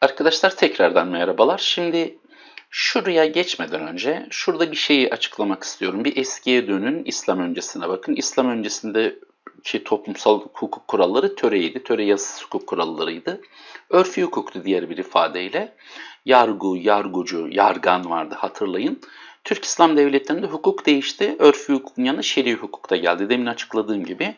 Arkadaşlar tekrardan merhabalar. Şimdi şuraya geçmeden önce şurada bir şeyi açıklamak istiyorum. Bir eskiye dönün, İslam öncesine bakın. İslam öncesindeki toplumsal hukuk kuralları töreydi. Töre yazısı hukuk kurallarıydı. Örfi hukuktu diğer bir ifadeyle. Yargı, yargucu, yargan vardı hatırlayın. Türk İslam devletlerinde hukuk değişti. Örfi hukukun yanına şer'i hukukta geldi. Demin açıkladığım gibi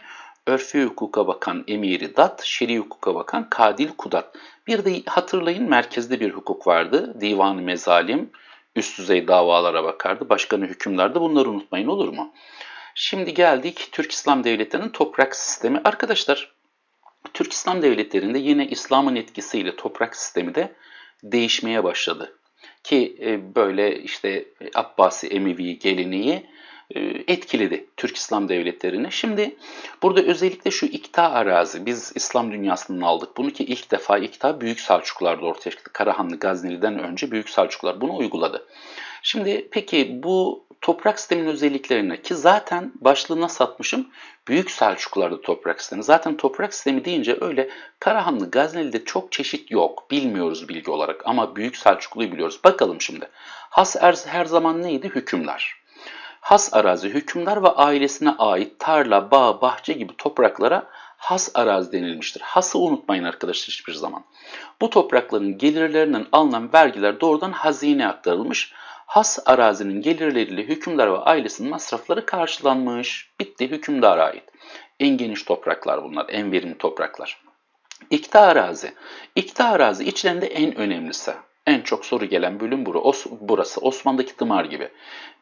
örfi hukuka bakan emiri dat, şer'i hukuka bakan kadil kudat. Bir de hatırlayın merkezde bir hukuk vardı. Divan-ı mezalim, üst düzey davalara bakardı. Başkanı hükümlerdi. Bunları unutmayın olur mu? Şimdi geldik Türk İslam devletlerinin toprak sistemi. Arkadaşlar Türk İslam devletlerinde yine İslam'ın etkisiyle toprak sistemi de değişmeye başladı. Ki e, böyle işte Abbasi Emevi geleneği etkiledi Türk İslam devletlerini. Şimdi burada özellikle şu ikta arazi, biz İslam dünyasından aldık bunu ki ilk defa ikta Büyük Selçuklular'da ortaya çıktı. Karahanlı Gazneli'den önce Büyük Selçuklular bunu uyguladı. Şimdi peki bu toprak sistemin özelliklerine ki zaten başlığına satmışım Büyük Selçuklular'da toprak sistemi. Zaten toprak sistemi deyince öyle Karahanlı, Gazneli'de çok çeşit yok. Bilmiyoruz bilgi olarak ama Büyük Selçuklu'yu biliyoruz. Bakalım şimdi. Has er, her zaman neydi? Hükümler. Has arazi hükümdar ve ailesine ait tarla, bağ, bahçe gibi topraklara has arazi denilmiştir. Hası unutmayın arkadaşlar hiçbir zaman. Bu toprakların gelirlerinden alınan vergiler doğrudan hazine aktarılmış. Has arazinin gelirleriyle hükümdar ve ailesinin masrafları karşılanmış. Bitti hükümdara ait. En geniş topraklar bunlar, en verimli topraklar. İkta arazi. İkta arazi içlerinde en önemlisi. En çok soru gelen bölüm burası. Osman'daki tımar gibi.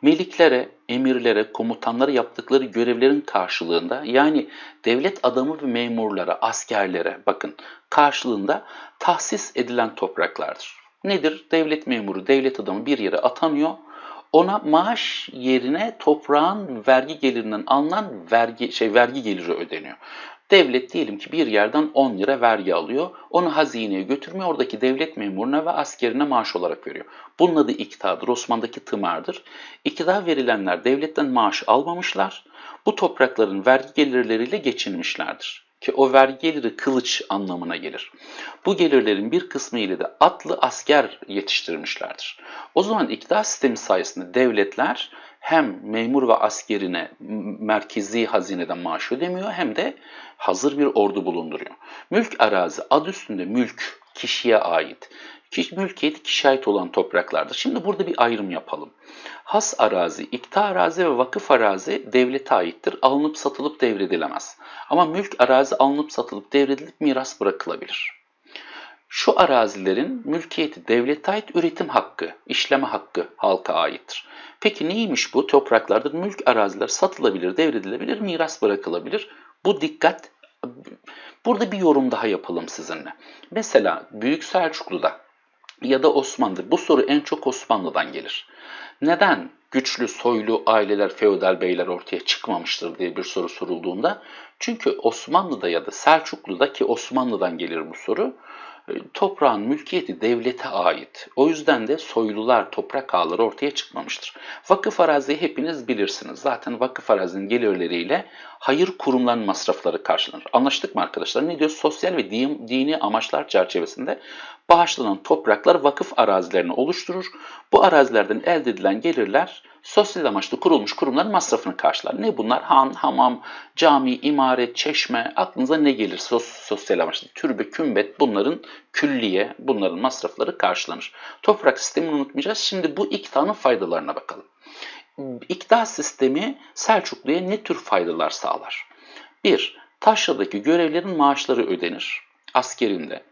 Meliklere, emirlere, komutanlara yaptıkları görevlerin karşılığında yani devlet adamı ve memurlara, askerlere bakın karşılığında tahsis edilen topraklardır. Nedir? Devlet memuru, devlet adamı bir yere atanıyor. Ona maaş yerine toprağın vergi gelirinden alınan vergi şey vergi geliri ödeniyor. Devlet diyelim ki bir yerden 10 lira vergi alıyor. Onu hazineye götürmüyor. Oradaki devlet memuruna ve askerine maaş olarak veriyor. Bunun adı iktidardır. Osman'daki tımardır. İktidar verilenler devletten maaş almamışlar. Bu toprakların vergi gelirleriyle geçinmişlerdir. Ki o vergi geliri kılıç anlamına gelir. Bu gelirlerin bir kısmı ile de atlı asker yetiştirmişlerdir. O zaman iktidar sistemi sayesinde devletler hem memur ve askerine merkezi hazineden maaş ödemiyor hem de hazır bir ordu bulunduruyor. Mülk arazi adı üstünde mülk kişiye ait. Kişi, mülkiyeti kişiye ait olan topraklardır. Şimdi burada bir ayrım yapalım. Has arazi, ikta arazi ve vakıf arazi devlete aittir. Alınıp satılıp devredilemez. Ama mülk arazi alınıp satılıp devredilip miras bırakılabilir. Şu arazilerin mülkiyeti devlete ait üretim hakkı, işleme hakkı halka aittir. Peki neymiş bu? Topraklarda mülk araziler satılabilir, devredilebilir, miras bırakılabilir. Bu dikkat, burada bir yorum daha yapalım sizinle. Mesela Büyük Selçuklu'da ya da Osmanlı'da bu soru en çok Osmanlı'dan gelir. Neden güçlü soylu aileler, feodal beyler ortaya çıkmamıştır diye bir soru sorulduğunda çünkü Osmanlı'da ya da Selçuklu'da ki Osmanlı'dan gelir bu soru toprağın mülkiyeti devlete ait. O yüzden de soylular, toprak ağları ortaya çıkmamıştır. Vakıf araziyi hepiniz bilirsiniz. Zaten vakıf arazinin gelirleriyle hayır kurumlarının masrafları karşılanır. Anlaştık mı arkadaşlar? Ne diyor? Sosyal ve dini amaçlar çerçevesinde bağışlanan topraklar vakıf arazilerini oluşturur. Bu arazilerden elde edilen gelirler sosyal amaçlı kurulmuş kurumların masrafını karşılar. Ne bunlar? Han, hamam, cami, imaret, çeşme, aklınıza ne gelir sos sosyal amaçlı? Türbe, kümbet bunların külliye, bunların masrafları karşılanır. Toprak sistemini unutmayacağız. Şimdi bu iktidarın faydalarına bakalım. İktidar sistemi Selçuklu'ya ne tür faydalar sağlar? 1. Taşra'daki görevlerin maaşları ödenir. Askerinde.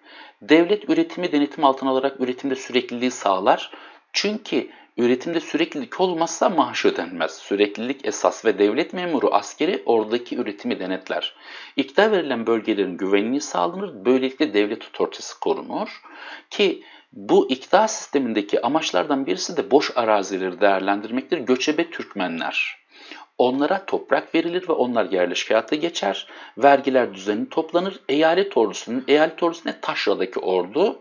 Devlet üretimi denetim altına alarak üretimde sürekliliği sağlar. Çünkü üretimde süreklilik olmazsa maaş ödenmez. Süreklilik esas ve devlet memuru askeri oradaki üretimi denetler. İktidar verilen bölgelerin güvenliği sağlanır. Böylelikle devlet otoritesi korunur. Ki bu iktidar sistemindeki amaçlardan birisi de boş arazileri değerlendirmektir. Göçebe Türkmenler. Onlara toprak verilir ve onlar yerleşik hayata geçer. Vergiler düzeni toplanır. Eyalet ordusunun, eyalet ordusu ne? Taşra'daki ordu.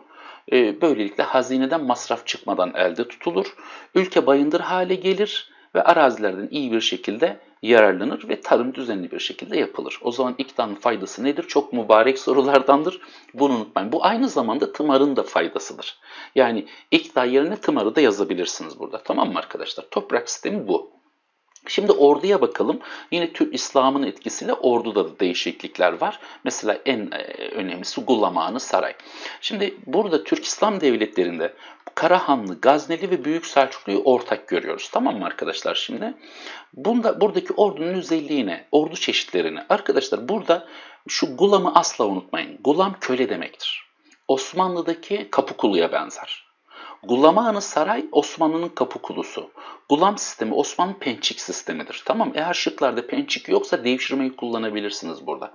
E, böylelikle hazineden masraf çıkmadan elde tutulur. Ülke bayındır hale gelir ve arazilerden iyi bir şekilde yararlanır ve tarım düzenli bir şekilde yapılır. O zaman iktidarın faydası nedir? Çok mübarek sorulardandır. Bunu unutmayın. Bu aynı zamanda tımarın da faydasıdır. Yani iktidar yerine tımarı da yazabilirsiniz burada. Tamam mı arkadaşlar? Toprak sistemi bu. Şimdi orduya bakalım. Yine Türk İslam'ın etkisiyle orduda da değişiklikler var. Mesela en e, önemlisi Gulamanı Saray. Şimdi burada Türk İslam devletlerinde Karahanlı, Gazneli ve Büyük Selçuklu'yu ortak görüyoruz. Tamam mı arkadaşlar şimdi? Bunda, buradaki ordunun özelliğine, ordu çeşitlerini. Arkadaşlar burada şu gulamı asla unutmayın. Gulam köle demektir. Osmanlı'daki kapı kuluya benzer. Gulamanı saray Osmanlı'nın kapı kulusu. Gulam sistemi Osmanlı pençik sistemidir. Tamam eğer şıklarda pençik yoksa devşirmeyi kullanabilirsiniz burada.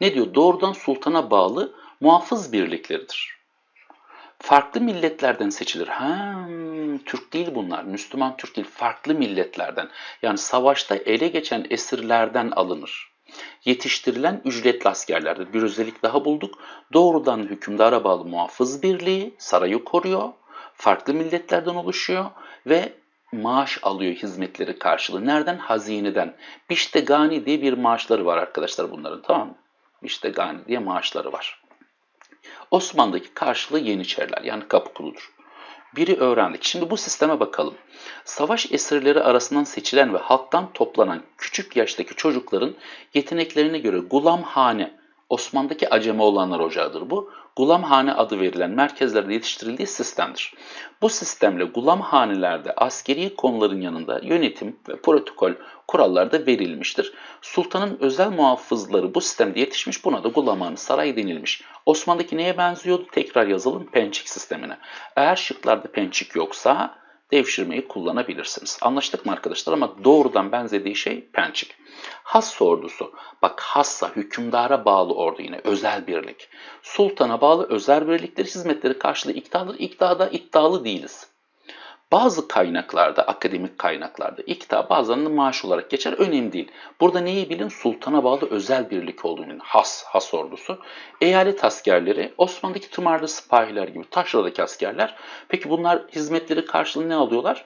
Ne diyor? Doğrudan sultana bağlı muhafız birlikleridir. Farklı milletlerden seçilir. Ha, Türk değil bunlar. Müslüman Türk değil. Farklı milletlerden. Yani savaşta ele geçen esirlerden alınır. Yetiştirilen ücretli askerlerdir. Bir özellik daha bulduk. Doğrudan hükümdara bağlı muhafız birliği sarayı koruyor. Farklı milletlerden oluşuyor ve maaş alıyor hizmetleri karşılığı. Nereden? Hazineden. Bişte Gani diye bir maaşları var arkadaşlar bunların tamam mı? Bişte Gani diye maaşları var. Osmanlı'daki karşılığı Yeniçeriler yani kapı kuludur. Biri öğrendik. Şimdi bu sisteme bakalım. Savaş esirleri arasından seçilen ve halktan toplanan küçük yaştaki çocukların yeteneklerine göre gulamhane, Osmanlı'daki acemi olanlar ocağıdır bu. Gulamhane adı verilen merkezlerde yetiştirildiği sistemdir. Bu sistemle gulamhanelerde askeri konuların yanında yönetim ve protokol kurallar da verilmiştir. Sultanın özel muhafızları bu sistemde yetişmiş buna da gulamhane saray denilmiş. Osmanlı'daki neye benziyordu? Tekrar yazalım pençik sistemine. Eğer şıklarda pençik yoksa devşirmeyi kullanabilirsiniz. Anlaştık mı arkadaşlar? Ama doğrudan benzediği şey pençik. Hass ordusu. Bak hassa hükümdara bağlı ordu yine özel birlik. Sultana bağlı özel birlikleri hizmetleri karşılığı iktidardır. İktidarda iddialı değiliz. Bazı kaynaklarda, akademik kaynaklarda ikta bazen de maaş olarak geçer. Önemli değil. Burada neyi bilin? Sultana bağlı özel birlik olduğunu Has, Has ordusu. Eyalet askerleri, Osmanlı'daki tımarlı sipahiler gibi taşradaki askerler. Peki bunlar hizmetleri karşılığında ne alıyorlar?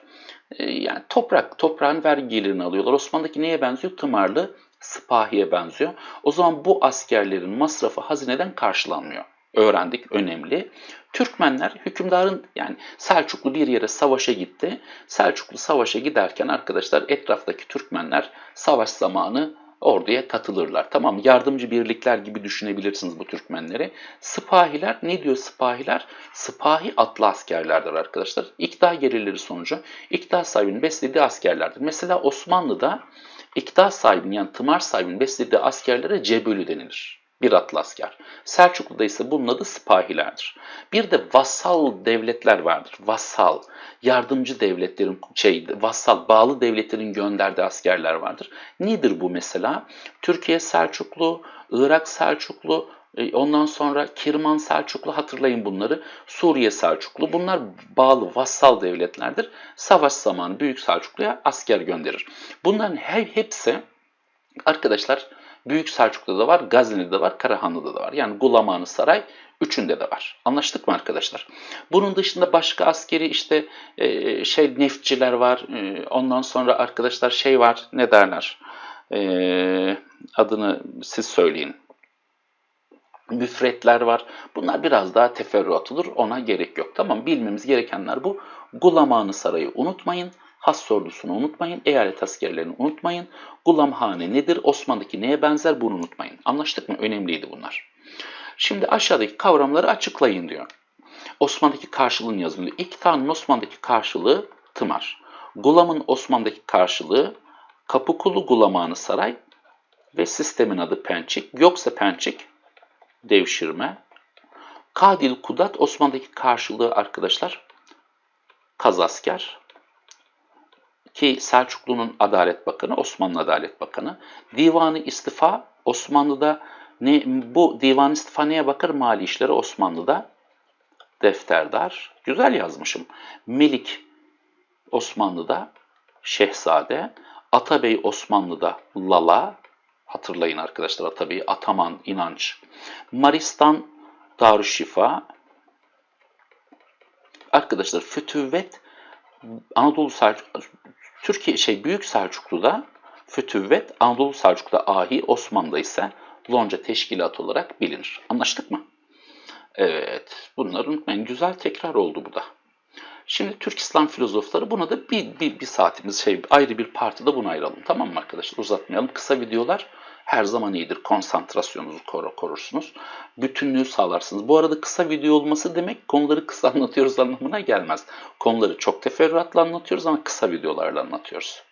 Ee, yani toprak, toprağın vergi gelirini alıyorlar. Osmanlı'daki neye benziyor? Tımarlı sipahiye benziyor. O zaman bu askerlerin masrafı hazineden karşılanmıyor öğrendik önemli. Türkmenler hükümdarın yani Selçuklu bir yere savaşa gitti. Selçuklu savaşa giderken arkadaşlar etraftaki Türkmenler savaş zamanı orduya katılırlar. Tamam yardımcı birlikler gibi düşünebilirsiniz bu Türkmenleri. Sipahiler ne diyor sipahiler? Sipahi atlı askerlerdir arkadaşlar. İktidar gelirleri sonucu iktidar sahibinin beslediği askerlerdir. Mesela Osmanlı'da iktidar sahibinin yani tımar sahibinin beslediği askerlere cebölü denilir bir atlı asker. Selçuklu'da ise bunun adı sipahilerdir. Bir de vassal devletler vardır. Vassal, yardımcı devletlerin, şey, vassal, bağlı devletlerin gönderdiği askerler vardır. Nedir bu mesela? Türkiye Selçuklu, Irak Selçuklu, e, Ondan sonra Kirman Selçuklu hatırlayın bunları. Suriye Selçuklu bunlar bağlı vassal devletlerdir. Savaş zamanı Büyük Selçuklu'ya asker gönderir. Bunların hepsi arkadaşlar Büyük Selçuklu'da da var, Gazini'de de var, Karahanlı'da da var. Yani Gulamanı Saray üçünde de var. Anlaştık mı arkadaşlar? Bunun dışında başka askeri işte e, şey neftçiler var. E, ondan sonra arkadaşlar şey var. Ne derler? E, adını siz söyleyin. Müfretler var. Bunlar biraz daha teferruat olur. Ona gerek yok. Tamam bilmemiz gerekenler bu. Gulamanı Sarayı unutmayın. Has sorusunu unutmayın. Eyalet askerlerini unutmayın. Gulamhane nedir? Osmanlı'daki neye benzer? Bunu unutmayın. Anlaştık mı? Önemliydi bunlar. Şimdi aşağıdaki kavramları açıklayın diyor. Osmanlı'daki karşılığını yazın diyor. İktidarın Osmanlı'daki karşılığı tımar. Gulam'ın Osmanlı'daki karşılığı Kapıkulu Gulamanı Saray ve sistemin adı Pençik. Yoksa Pençik devşirme. Kadil Kudat Osmanlı'daki karşılığı arkadaşlar kazasker ki Selçuklu'nun Adalet Bakanı, Osmanlı Adalet Bakanı. Divanı İstifa Osmanlı'da ne, bu divan istifa neye bakar? Mali işleri Osmanlı'da defterdar. Güzel yazmışım. Melik Osmanlı'da şehzade. Atabey Osmanlı'da lala. Hatırlayın arkadaşlar Atabey, Ataman, inanç. Maristan Darüşşifa. Arkadaşlar fütüvvet Anadolu Türkiye şey Büyük Selçuklu'da Fütüvvet Anadolu Selçuk'ta Ahi, Osmanlı'da ise Lonca Teşkilatı olarak bilinir. Anlaştık mı? Evet, bunları unutmayın. Güzel tekrar oldu bu da. Şimdi Türk İslam filozofları buna da bir, bir, bir saatimiz şey ayrı bir partide bunu ayıralım. Tamam mı arkadaşlar? Uzatmayalım. Kısa videolar her zaman iyidir. Konsantrasyonunuzu koru, korursunuz. Bütünlüğü sağlarsınız. Bu arada kısa video olması demek konuları kısa anlatıyoruz anlamına gelmez. Konuları çok teferruatla anlatıyoruz ama kısa videolarla anlatıyoruz.